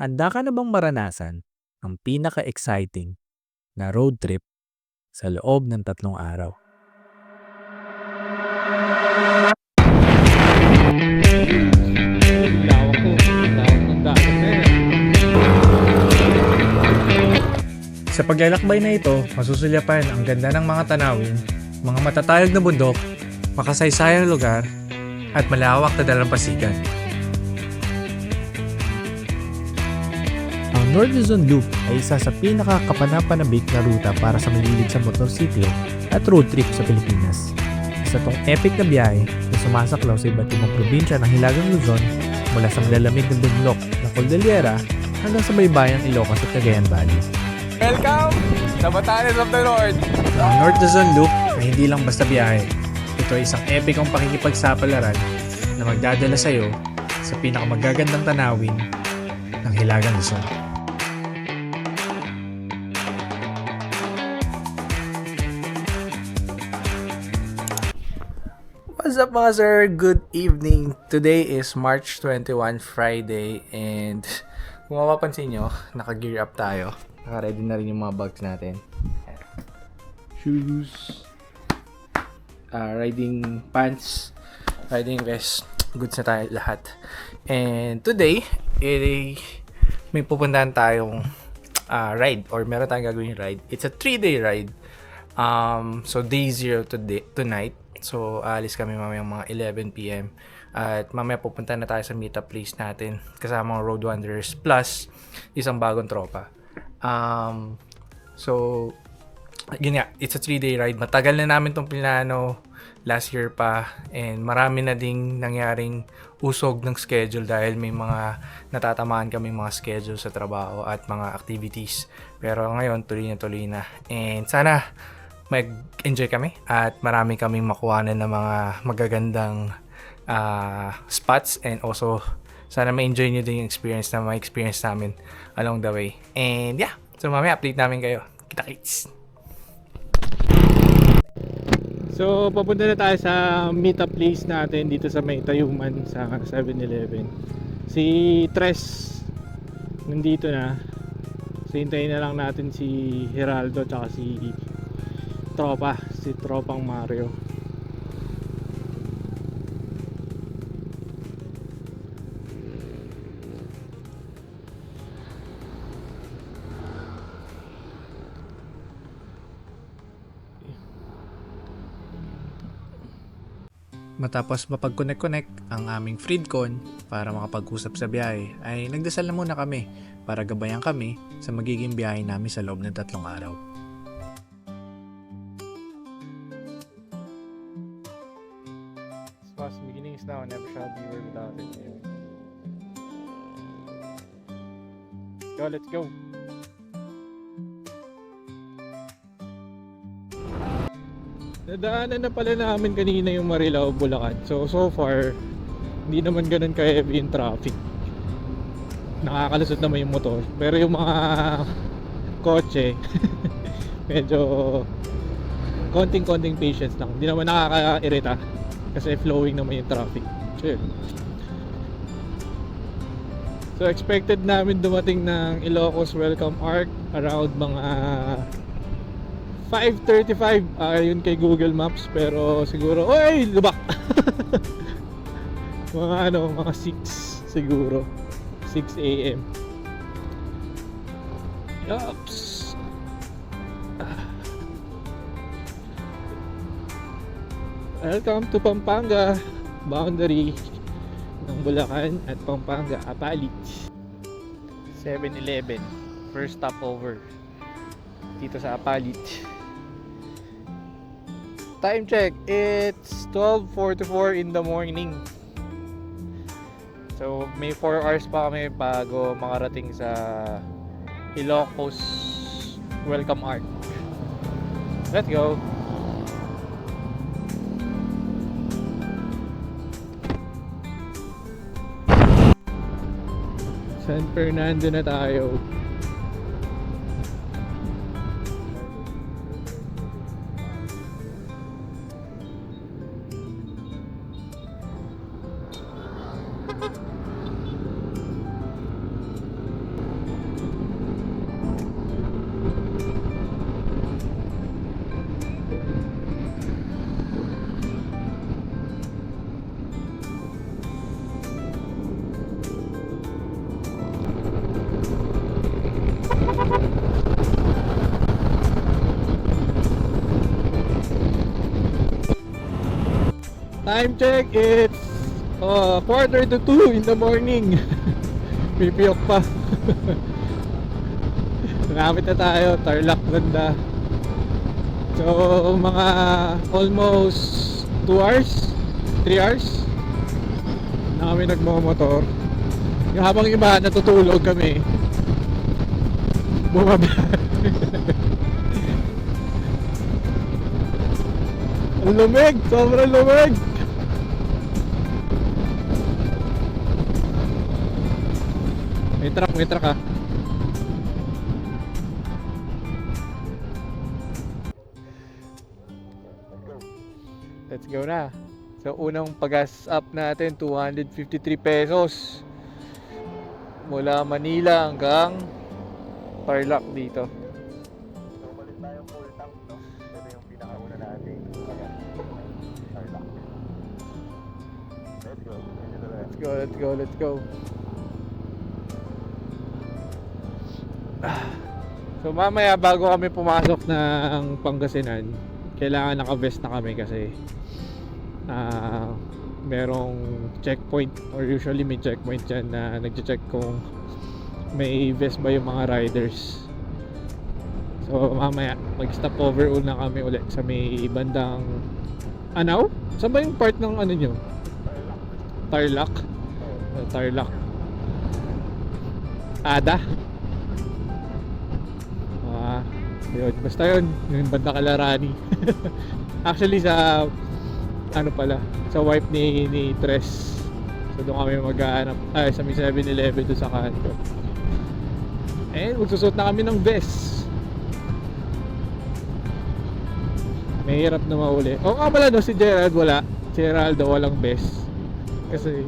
Handa ka na bang maranasan ang pinaka-exciting na road trip sa loob ng tatlong araw? Sa paglalakbay na ito, masusulyapan ang ganda ng mga tanawin, mga matatayog na bundok, makasaysayang lugar, at malawak na dalampasigan. Ang North Luzon Loop ay isa sa pinakakapanapanabik na ruta para sa mahilig sa motorsiklo at road trip sa Pilipinas. Isa tong epic na biyahe na sumasaklaw sa iba't ibang probinsya ng Hilagang Luzon mula sa malalamig na bundok ng Cordillera hanggang sa baybayan Ilocos at Cagayan Valley. Welcome sa Batanes of the North. Ang North Luzon Loop ay hindi lang basta biyahe. Ito ay isang epikong pakikipagsapalaran na magdadala sa iyo sa pinakamagagandang tanawin ng Hilagang Luzon. What's up mga sir? Good evening. Today is March 21, Friday and kung mapapansin nyo, naka-gear up tayo. Naka-ready na rin yung mga bags natin. Shoes, ah, riding pants, riding vest, goods na tayo lahat. And today, eh, may pupuntahan tayong ah, ride or meron tayong gagawin ride. It's a 3-day ride. Um, so day 0 to day, tonight. So alis kami mamayang mga 11 PM at mamaya pupunta na tayo sa meetup place natin kasama ang Road Wanderers plus isang bagong tropa. Um, so yun nga, it's a 3-day ride. Matagal na namin tong plano last year pa and marami na ding nangyaring usog ng schedule dahil may mga natatamaan kaming mga schedule sa trabaho at mga activities. Pero ngayon, tuloy na tuloy na. And sana mag-enjoy kami at marami kaming makuhanan ng mga magagandang ah, spots and also sana ma-enjoy nyo din yung experience na ma-experience namin along the way. And yeah, so mamaya update namin kayo. Kita-kits! So, papunta na tayo sa meetup place natin dito sa may Tayuman sa 7-Eleven. Si Tres nandito na. So, hintayin na lang natin si Geraldo tsaka si Tropa, si Tropang Mario. Matapos mapag-connect-connect ang aming FreeDCon para makapag-usap sa biyahe, ay nagdasal na muna kami para gabayan kami sa magiging biyahe namin sa loob ng tatlong araw. Nadaanan na pala namin kanina yung Marilao, Bulacan. So, so far, hindi naman ganun ka-heavy yung traffic. Nakakalusot naman yung motor. Pero yung mga kotse, medyo konting-konting patience lang. Hindi naman nakaka-irita kasi flowing naman yung traffic. Chill. So expected namin dumating ng Ilocos Welcome Arc around mga 5.35 ayon kay Google Maps pero siguro oy lubak. Mga ano mga 6 siguro. 6 a.m. Yups. Welcome to Pampanga boundary ng Bulacan at Pampanga Apalit 7-Eleven first stopover dito sa Apalit time check it's 12.44 in the morning. So may 4 hours pa kami bago makarating sa Ilocos Welcome Arc. Let's go. San Fernando na tayo. Time check, it's uh, quarter to two in the morning. Pipiyok pa. Malapit na tayo, Tarlac banda. So, mga almost 2 hours, 3 hours na kami nagmamotor. Yung habang iba natutulog kami, bumaba. Lumig! Sobrang lumig! May truck, may truck ah. Let's go na. So unang pagas up natin 253 pesos. Mula Manila hanggang Tarlac dito. Let's go, let's go, let's go. Ah. So mamaya bago kami pumasok ng Pangasinan, kailangan naka-vest na kami kasi ah merong checkpoint or usually may checkpoint dyan na nagche-check kung may vest ba yung mga riders. So mamaya mag-stop over na kami ulit sa may bandang Anaw? Saan ba yung part ng ano nyo? Tarlac? Uh, Tarlac. Ada? Yun. Basta yun. Yung banda Kalarani. Actually sa ano pala, sa wife ni ni Tres. So doon kami maghahanap ay sa may 7-Eleven doon sa kanto. And magsusot na kami ng vest. Mahirap na mauli. O nga pala no, si Gerald wala. Si Geraldo walang vest. Kasi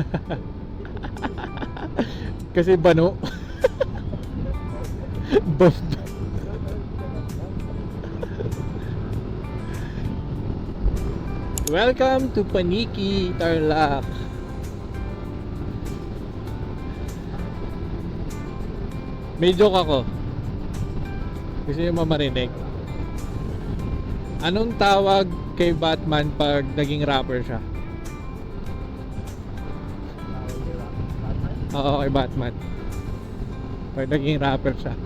Kasi bano. Buff. Welcome to Paniki, Tarlac. May joke ako. Gusto nyo mamarinig. Anong tawag kay Batman pag naging rapper siya? Oo, kay Batman. Pag naging rapper siya.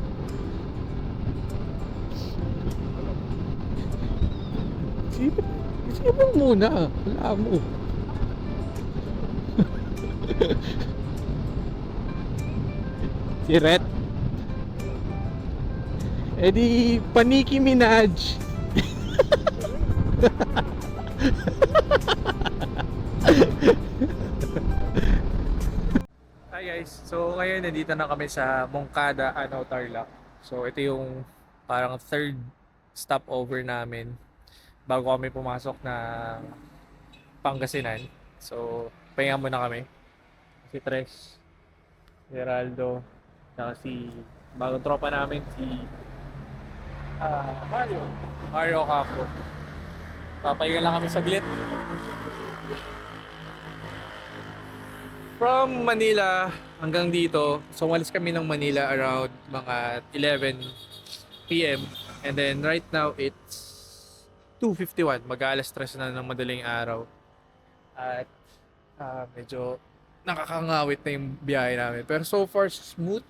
Isipin, isipin muna. Wala mo. si Ret. Eh di, Paniki Minaj. Hi guys, so ngayon nandito na kami sa Mongkada, ano, Tarlac. So ito yung parang third stopover namin bago kami pumasok ng Pangasinan. So pahinga muna kami. Si Tres, si Geraldo, saka si bagong tropa namin si ah, Mario. Mario Capo. Papahinga lang kami saglit. From Manila hanggang dito, so umalis kami ng Manila around mga 11 p.m. And then right now it's 2.51, mag-aalas 3 na ng madaling araw. At ah, medyo nakakangawit na yung biyahe namin. Pero so far smooth,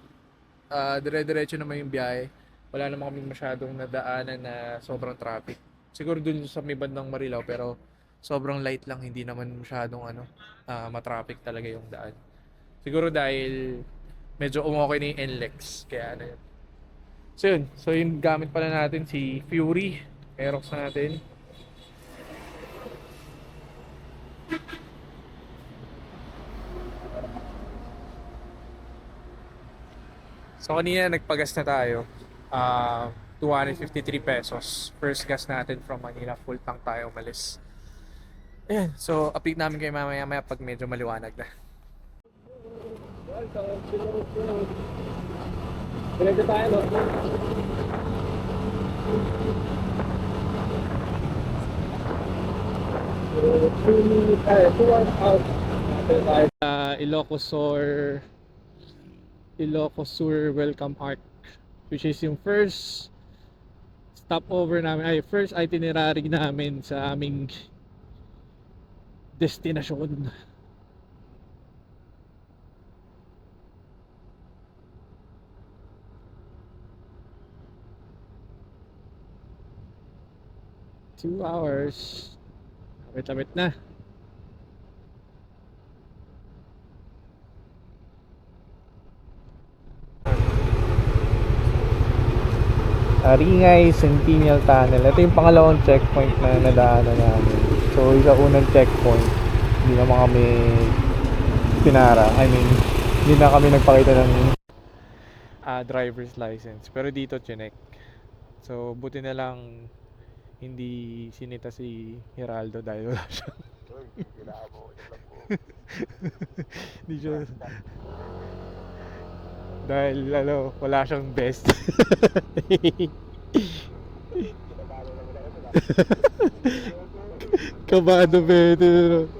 Ah, dire-diretso naman yung biyahe. Wala naman kami masyadong nadaanan na sobrang traffic. Siguro dun sa may bandang Marilao pero sobrang light lang, hindi naman masyadong ano, ah, matraffic talaga yung daan. Siguro dahil medyo umokay na yung NLEX, kaya ano yun. So yun, so yung gamit pala natin si Fury, Aerox natin. So kanina nagpagas na tayo. Ah, 253 pesos. First gas natin from Manila. Full tank tayo umalis. Ayan. So, update namin kayo mamaya maya pag medyo maliwanag na. Diretso tayo, no? Uh, Ilocos Sur Ilocos Sur Welcome Arc which is yung first stopover namin, ay first itinerary namin sa aming destinasyon. Two hours. Lapit-lapit na. Aringay Centennial Tunnel. Ito yung pangalawang checkpoint na nadaanan namin. So, isa unang checkpoint. Hindi naman kami pinara. I mean, hindi na kami nagpakita ng ah, driver's license. Pero dito, chinek. So, buti na lang hindi sinita si Hiraldo dahil wala siya. Hindi siya. Dahil ano, wala siyang best. Kabado Pedro.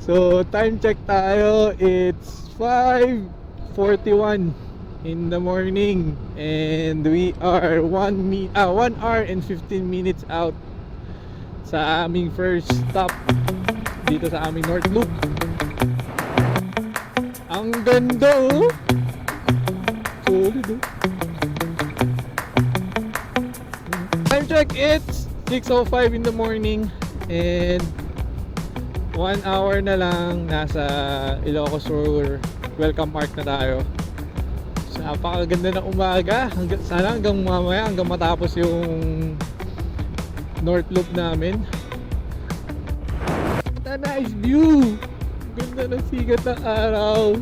So, time check tayo. It's 5.41 in the morning. And we are 1, mi ah, 1 hour and 15 minutes out sa aming first stop dito sa aming North Loop. Ang ganda oh! Solid oh. Time check, it's 6.05 in the morning. And one hour na lang nasa Ilocos Sur. Welcome park na tayo. So, napakaganda ng umaga. Hanggang, sana hanggang mamaya hanggang matapos yung North Loop namin. A nice view! Ganda ng sigat ng araw.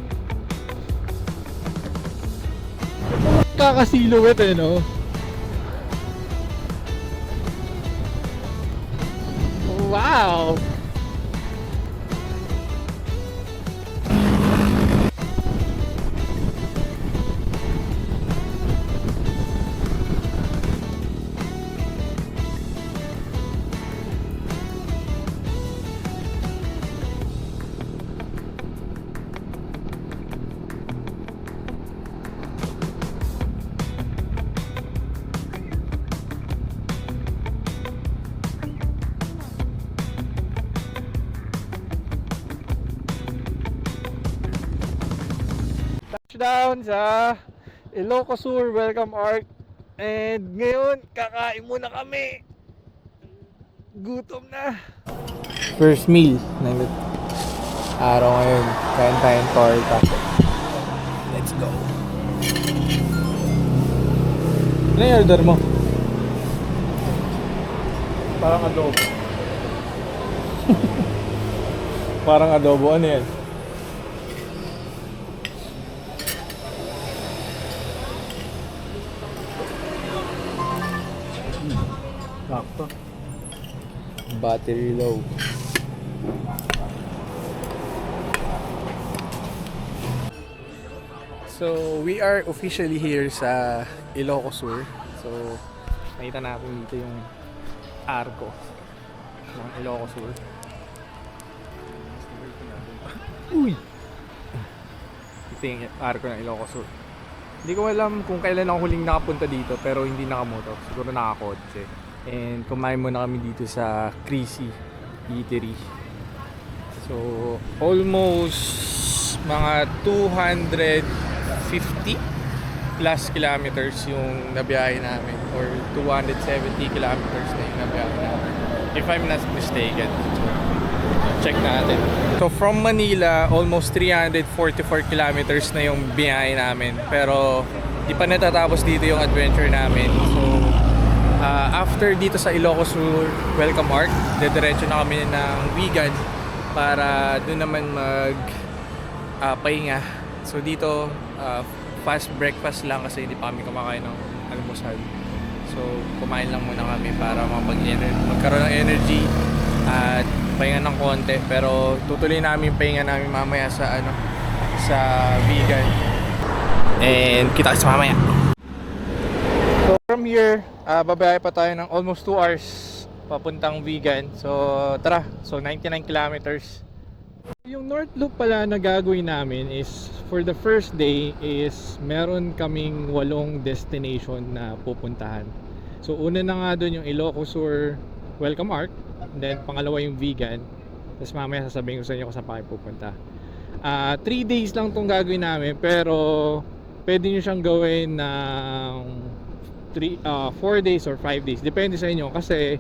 Kakasiluwet eh no? Wow! Sa Ilocos Sur Welcome Arc and ngayon kakain muna kami gutom na First meal ng araw ngayon. Kain tayong torta. Let's go. Ano yung order mo? parang adobo. parang adobo. Ano yan? Battery low. So, we are officially here sa Ilocos Sur. So, nakita natin dito yung arco ng Ilocos Sur. Uy! Ito yung arco ng Ilocos Sur. Hindi ko alam kung kailan ako huling nakapunta dito pero hindi nakamoto. Siguro nakakotse. And kumain muna kami dito sa Creasy Eatery. So, almost mga 250 plus kilometers yung nabiyahe namin or 270 kilometers na yung nabiyahe namin. If I'm not mistaken. Check natin. So from Manila, almost 344 kilometers na yung biyahe namin. Pero di pa natatapos dito yung adventure namin. So ah, after dito sa Ilocos Sur Welcome Arc, dediretso na kami ng vegan para doon naman mag ah, pahinga. So dito ah, fast breakfast lang kasi hindi pa kami kumakain ng almusal. So kumain lang muna kami para magkaroon ng energy at pahinga ng konti pero tutuloy namin pahinga namin mamaya sa ano sa vegan. And kita kita mamaya. So from here, uh, babayahe pa tayo ng almost 2 hours papuntang vegan. So tara, so 99 kilometers Yung North Loop pala na gagawin namin is for the first day is meron kaming walong destination na pupuntahan. So una na nga doon yung Ilocos Sur Welcome Arc, and then pangalawa yung vegan. Tapos mamaya sasabihin ko sa inyo kung saan pa kayo pupunta. Ah, 3 days lang tong gagawin namin pero pwede nyo siyang gawin ng 3 4 days or 5 days. Depende sa inyo kasi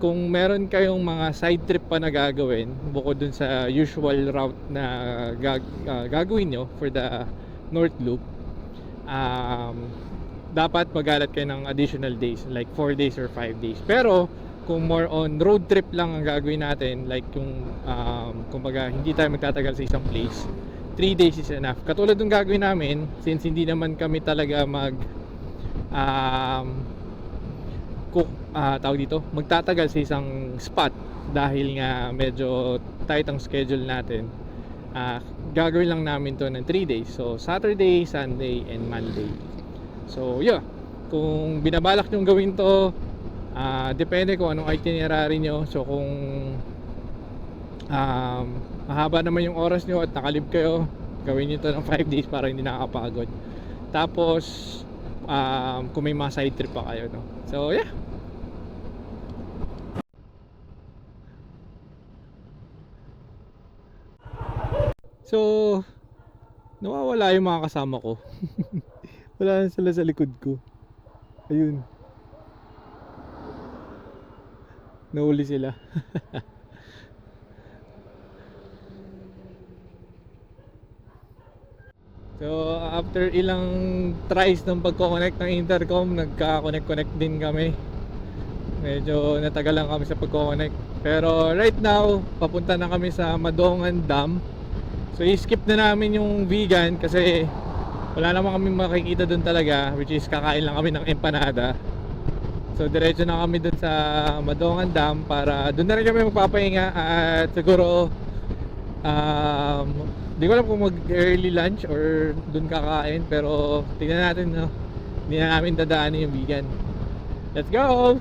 kung meron kayong mga side trip pa na gagawin bukod dun sa usual route na gag, ah, gagawin nyo for the North Loop um, dapat magalat kayo ng additional days like 4 days or 5 days pero kung more on road trip lang ang gagawin natin like yung um, kumbaga hindi tayo magtatagal sa isang place 3 days is enough katulad ng gagawin namin since hindi naman kami talaga mag um, cook ah, tawag dito magtatagal sa isang spot dahil nga medyo tight ang schedule natin. Ah, gagawin lang namin to ng 3 days. So Saturday, Sunday, and Monday. So yeah. Kung binabalak nyo gawin to ah, depende kung anong itinerary nyo. So kung um, mahaba naman yung oras nyo at nakalib kayo gawin nyo to ng 5 days para hindi nakakapagod. Tapos um, kung may mga side trip pa kayo no so yeah So, nawawala yung mga kasama ko. Wala na sila sa likod ko. Ayun. Nahuli sila. so, after ilang tries ng pagko-connect ng intercom, nagka-connect-connect din kami. Medyo natagal lang kami sa pagko-connect. Pero right now, papunta na kami sa Madongan Dam. So i-skip na namin yung vegan kasi wala naman kami makikita doon talaga which is kakain lang kami ng empanada. So diretso na kami doon sa Madongan Dam para doon na rin kami magpapahinga at siguro um, di ko alam kung mag early lunch or doon kakain pero tingnan natin no. Hindi na namin dadaanin yung vegan. Let's go!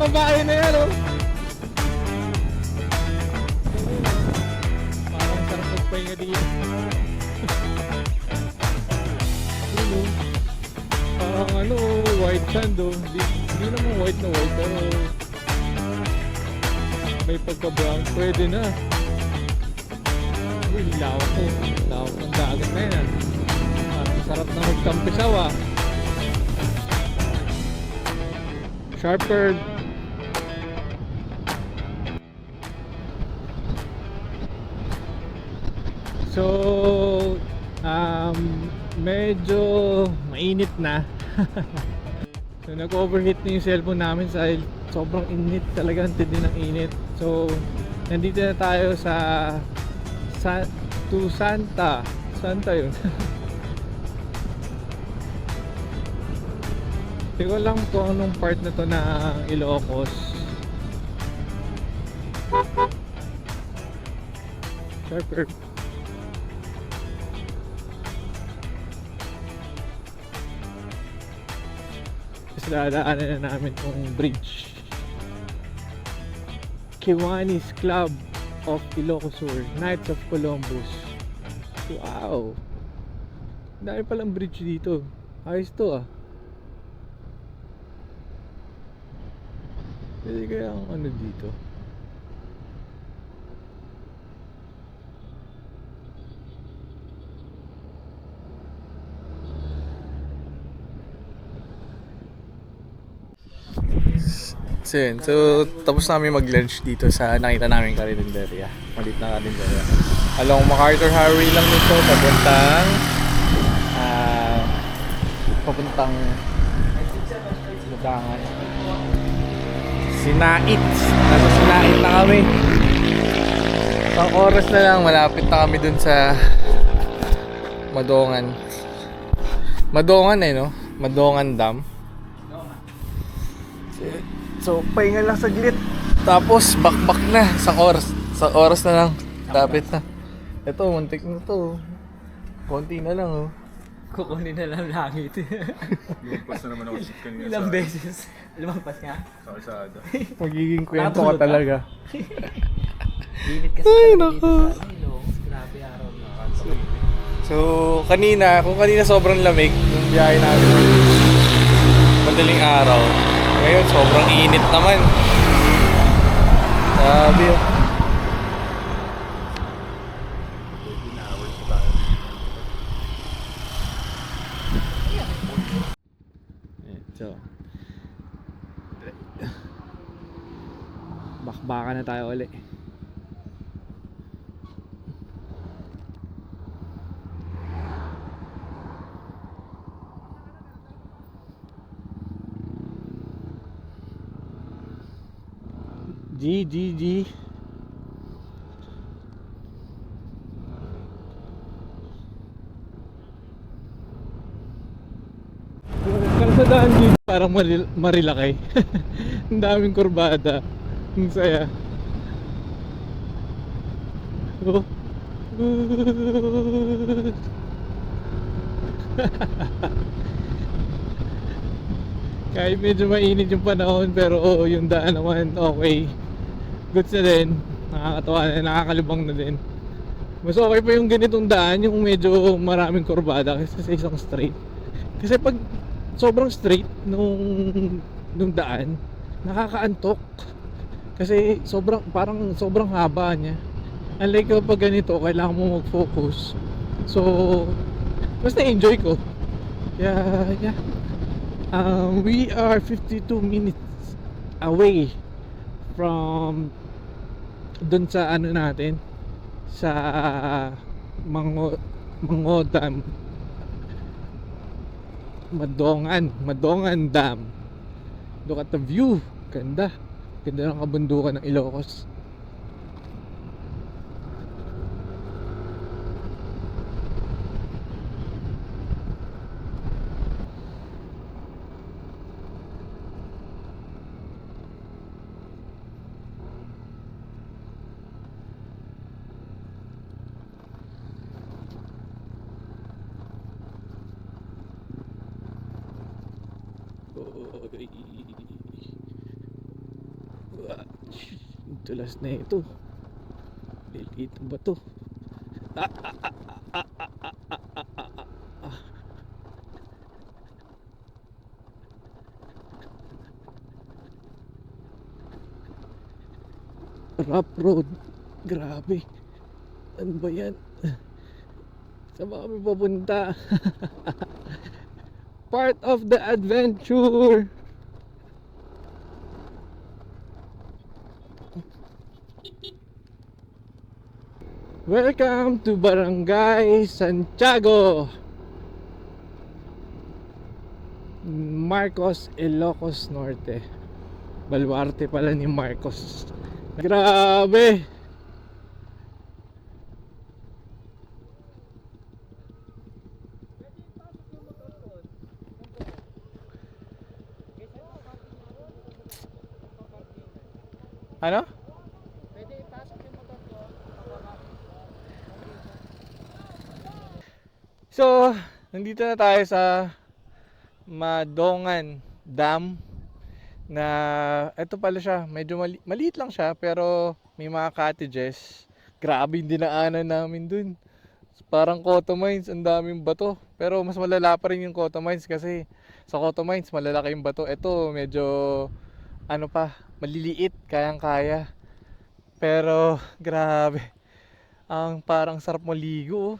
Ano yung kabayo na yan, oh. Parang sarap magpahinga dito. Oh. Parang ano, white sand, oh. Hindi, hindi naman white na white, pero may pagka-brown. Pwede na. Uy, lawak ko. Lawak ng dagat na yan. ah. Sarap na magtampisaw ah. Sharper. So, um, medyo mainit na. so, nag-overheat na yung cellphone namin dahil sobrang init talaga. Ang tindi ng init. So, nandito na tayo sa sa to Santa. Santa yun. Hindi ko lang kung anong part na to na Ilocos. Sharper. Tapos dadaanan na namin tong bridge. Kiwanis Club of Ilocos Sur, Knights of Columbus. Wow! Dami palang bridge dito. Ayos to ah. Pwede kaya ang ano dito? So yun, so tapos namin mag-lunch dito sa nakita namin karinderya. Malit na karinderya. Along MacArthur Highway lang nito, papuntang ah papuntang Ludangan. Sinait. Nasa Sinait na kami. Pang oras na lang, malapit na kami dun sa Madongan. Madongan eh, no? Madongan Dam. So, pahinga lang saglit. Tapos, bakbak na. Isang oras. Isang oras na lang. Dapit na. Ito, muntik na to. Konti na lang, oh. Kukunin na lang langit. Lumagpas na naman ako sa kanina Ilang sa, beses. Lumagpas nga. sa kalsada. Magiging kwento ka Natulog ka? talaga. Init kasi Ay, nako. dito sa Ilong. Grabe araw na. So, kanina, kung kanina sobrang lamig, yung biyahe namin, madaling araw. Ngayon, sobrang init naman. Sabi. Ayan, So, bakbaka na tayo uli. G, G, G. Kalsadaan dito parang maril marilakay. Ang daming kurbada. Ang saya. Oh. Kahit medyo mainit yung panahon pero oh, yung daan naman okay. Goods na din. Nakakatawa na, nakakalibang na din. Mas okay pa yung ganitong daan, yung medyo maraming kurbada kasi sa isang straight. Kasi pag sobrang straight nung nung daan, nakakaantok. Kasi sobrang parang sobrang haba niya. Unlike kapag ganito, kailangan mo mag-focus. So, mas na-enjoy ko. Yeah, yeah. Um, we are 52 minutes away from dun sa ano natin sa Mango Mango Dam Madongan Madongan Dam. Look at the view. Ganda. Ganda ng kabundukan ng Ilocos Oy. Wah, Tulas na ito. Lilito ba to? Ah, ah, road. Grabe. Ano ba yan? Saan kami papunta? part of the adventure. Welcome to Barangay Santiago. Marcos Ilocos Norte. Baluarte pala ni Marcos. Grabe. Ano? So, nandito na tayo sa Madongan Dam na ito pala siya, medyo mali- maliit lang siya pero may mga cottages. Grabe yung dinaanan namin dun. Parang Cotto Mines, ang daming bato. Pero mas malala pa rin yung Cotto Mines kasi sa Cotto Mines malalaki yung bato. Ito medyo ano pa, maliliit, kayang-kaya. Pero grabe. Ang parang sarap maligo oh,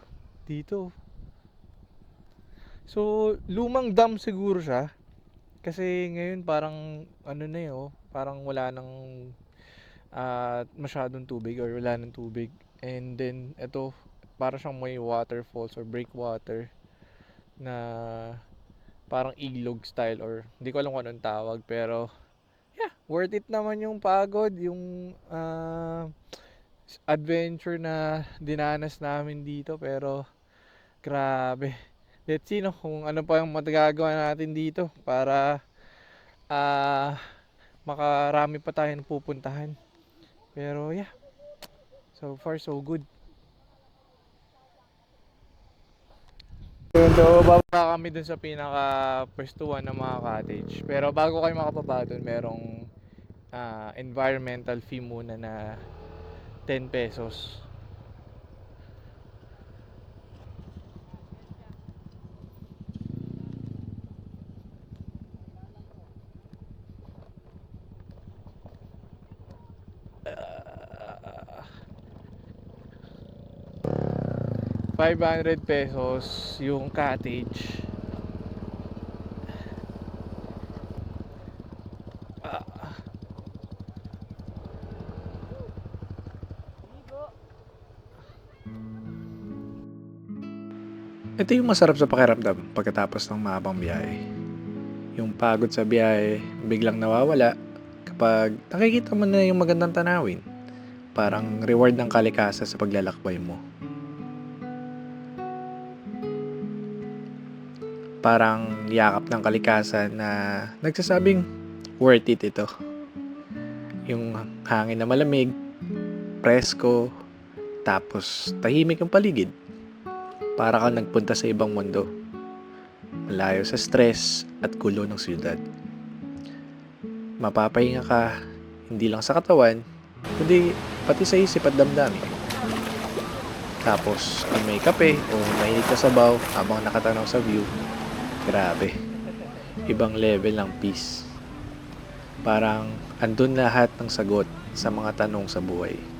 dito. So, lumang dam siguro siya. Kasi ngayon parang ano na 'yo, parang wala nang ah, masyadong tubig or wala nang tubig. And then ito para siyang may waterfalls or breakwater na parang ilog style or hindi ko alam kung anong tawag pero yeah, worth it naman yung pagod, yung ah, adventure na dinanas namin dito pero Grabe. Let's see no, kung ano pa yung magagawa natin dito para ah makarami pa tayong pupuntahan. Pero yeah, so far so good. So baba kami dun sa pinaka pwestuhan ng mga cottage. Pero bago kayo makapaba dun, merong ah, environmental fee muna na 10 pesos. Ah, 500 pesos yung cottage. Ah. Ito yung masarap sa pakiramdam pagkatapos ng mahabang biyahe. Yung pagod sa biyahe, biglang nawawala kapag nakikita mo na yung magandang tanawin. Parang reward ng kalikasan sa paglalakbay mo. Parang yakap ng kalikasan na nagsasabing worth it ito. Yung hangin na malamig, presko, tapos tahimik ang paligid para kang nagpunta sa ibang mundo. Malayo sa stress at gulo ng siyudad. Mapapahinga ka hindi lang sa katawan, kundi pati sa isip at damdamin. Tapos, kung may kape o mahilig ka sa baw habang nakatanaw sa view, grabe. Ibang level ng peace. Parang andun lahat ng sagot sa mga tanong sa buhay.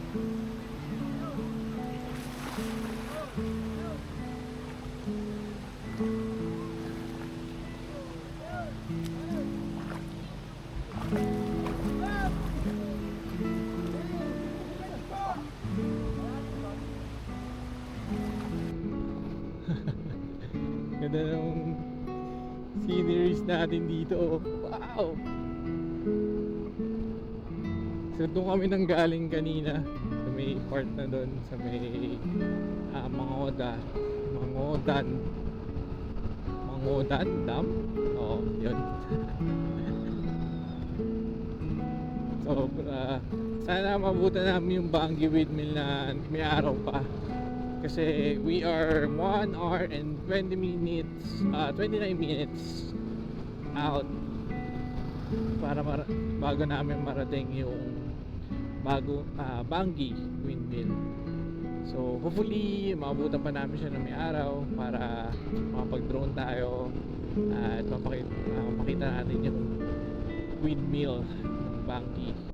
Kami nang galing kanina. Sa may part na doon sa may uh, Mangoda Mangodan Mangodan Dam? Oo, yun. so, uh, sana mabutan namin yung Bangi Windmill na may araw pa. Kasi we are 1 hour and 20 minutes uh, 29 minutes out. Para mara- bago namin marating yung bago ah, Bangi windmill. So hopefully mabutan pa namin siya ng may araw para makapag drone tayo at mapakita, makita natin yung windmill ng Bangi